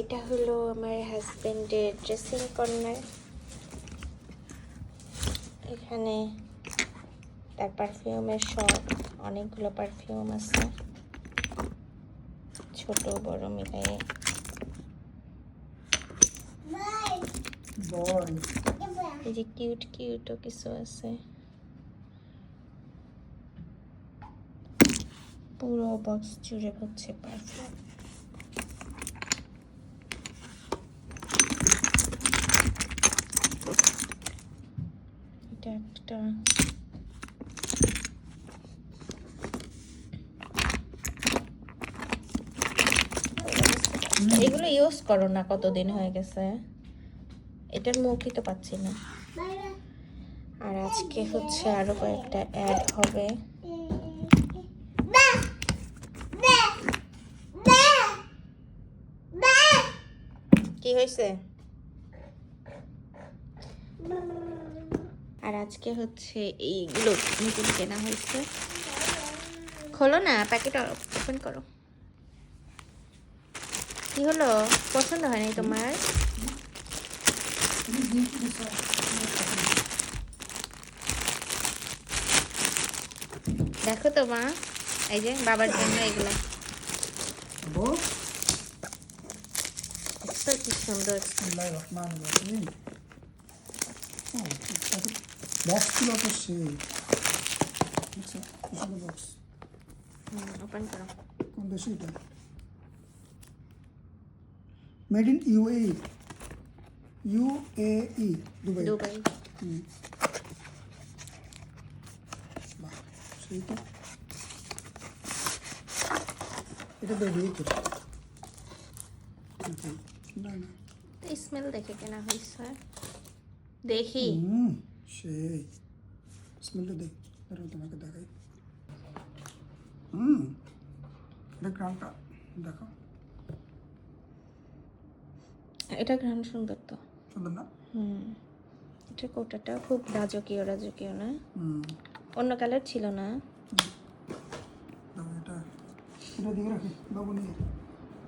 এটা হলো আমার হাজবেন্ডের ড্রেসিং কর্নার এখানে তার পারফিউমের শপ অনেকগুলো পারফিউম আছে। ছোট বড় মিলাই বয় এই যে কিউট কিউটও কিছু আছে। পুরো বক্স জুড়ে হচ্ছে পারফিউম এটা একটা এগুলো ইউজ করো না, কতদিন হয়ে গেছে? এটার মুখই তো পাচ্ছি না। আর আজকে হচ্ছে আরও কয়েকটা অ্যাড হবে। কি হয়েছে? আর আজকে হচ্ছে এইগুলো নতুন কেনা হয়েছে। খোলো না প্যাকেট ওপেন করো। কি হলো? পছন্দ হয়নি তোমার? দেখো তো মা এই যে বাবার জন্য এগুলো। কি সুন্দর। বিসমিল্লাহ রহমান রহিম বক্স ছিল তো সেই আচ্ছা কিসের বক্স ওপেন করো কোন দেশে এটা made in UAE UAE Dubai Dubai hmm. বাহ সেই তো এটা বেরিয়ে তো না না স্মেল দেখে কেনা হয়েছে দেখি। হুম সেই। স্মেলটা দেখ দাঁড়াও তোমাকে দেখাই। হুম গ্রামটা দেখো। এটা ঘ্রাণ সুন্দর তো। সুন্দর না? হুম এটা কোটাটা খুব রাজকীয় রাজকীয় না? হুম। অন্য কালার ছিল না। এটা এটা দিকে রাখি বাবু নিয়ে।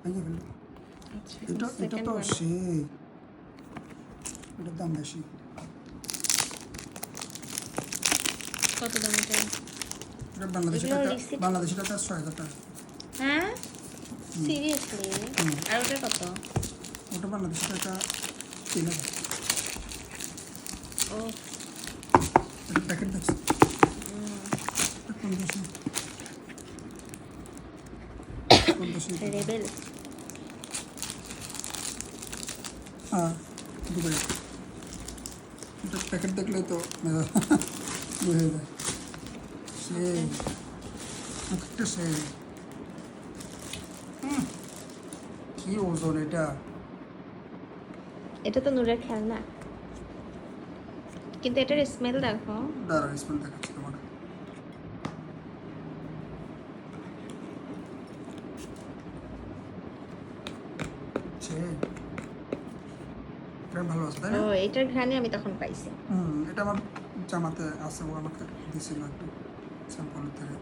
ভেঙে ফেলো আচ্ছা এটা এটা তো ওয়ান সেই। এটার দাম বেশি। কত দাম এটা? এটা বাংলাদেশি টাকা বাংলাদেশি টাকা ছয় হাজার টাকা। হ্যাঁ? সিরিয়াসলি আর ওটা কত? ওটা বাংলাদেশি টাকা তিন হাজার। ও। এটা প্যাকেট দেখছি এটা কোন দেশে কোন দেশে রেবেল হ্যাঁ দুবাই। প্যাকেট দেখলে তো মেজা। হয়ে। যায় সে প্যাকেটটা সে হুম, কি ওজন এটা? এটা তো নূরের খেলনা। কিন্তু এটার স্মেল দেখো। দাঁড়া স্মেল দেখাচ্ছি তোমার সে এটা ভালো আছে তাই ও এটার ঘ্রাণে আমি তখন পাইছি। হুম এটা আমার জামাতে আছে ও আমাকে দিছিল একটু স্যাম্পলের থেকে।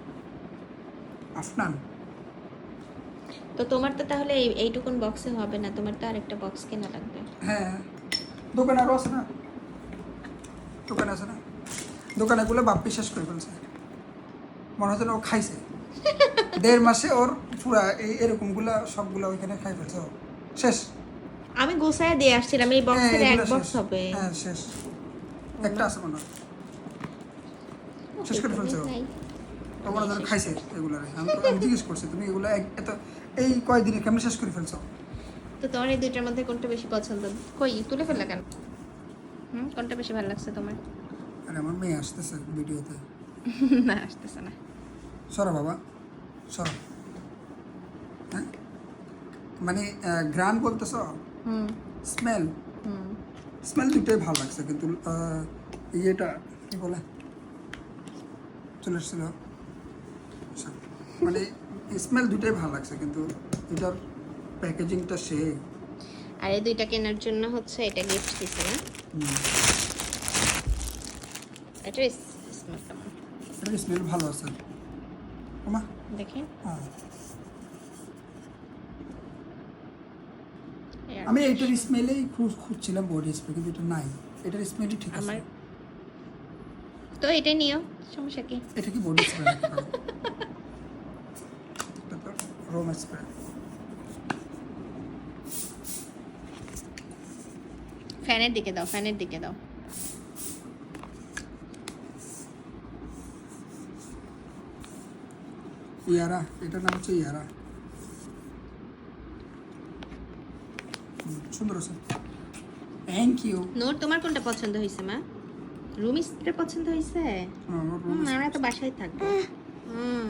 আফনান? তো তোমার তো তাহলে এই এইটুকুন বক্সে হবে না তোমার তো আরেকটা বক্স কেনা লাগবে। হ্যাঁ দোকানে আরও আছে না? দোকানে আছে না? দোকানে গুলো বাপ্পি শেষ করে ফেলছে। মনে হচ্ছে না ও খাইছে। দেড় মাসে ওর পুরা এই এরকমগুলা সবগুলা ওইখানে খাই ফেলছে ও। শেষ। আমি গোসায় দিয়ে আসছিলাম এই হ্যাঁ, বক্সের এক এগুলা বক্স হবে। হ্যাঁ শেষ। একটা আছে মনে শেষ করে ফেলছে? মনে হয় খাইছে এগুলারে। আমি তো- জিজ্ঞেস করছি তুমি এগুলা এক- এত এই কয়দিনে কেমন শেষ করে ফেলছো? তো তোমার এই দুইটার মধ্যে কোনটা বেশি পছন্দ? কই তুলে ফেললা কেন? হুম কোনটা বেশি ভালো লাগছে তোমার? আরে আমার মেয়ে আসতেছে ভিডিওতে। না আসতেছে না। সরো বাবা সরো। হ্যাঁ? মানে গ্রান বলতেছ? স্মেল। হুম। স্মেল দুটোই ভালো লাগছে কিন্তু ইয়েটা কি বলে? চলে এসেছিল। আচ্ছা, মানে স্মেল দুটোই ভালো লাগছে কিন্তু এটার প্যাকেজিংটা সে। আর এই দুইটা কেনার জন্য হচ্ছে এটা গিফট দিছে না? এটা স্মেল ভালো আছে। ওমা। দেখি। হ্যাঁ আমি এইটার স্মেলেই খুঁজছিলাম বডি স্প্রে কিন্তু এটা নাই। এটার স্মেলই ঠিক আছে। তো এটাই নিও সমস্যা কি? এটা কি বডি স্প্রে রোম স্প্রে ফ্যানের দিকে দাও ফ্যানের দিকে দাও। ইয়ারা এটার নাম হচ্ছে ইয়ারা। সুন্দর আছে থ্যাংক ইউ নোট তোমার কোনটা পছন্দ হয়েছে মা? রুম স্প্রে পছন্দ হয়েছে? হুম, আমরা তো বাসায় থাকব। হুম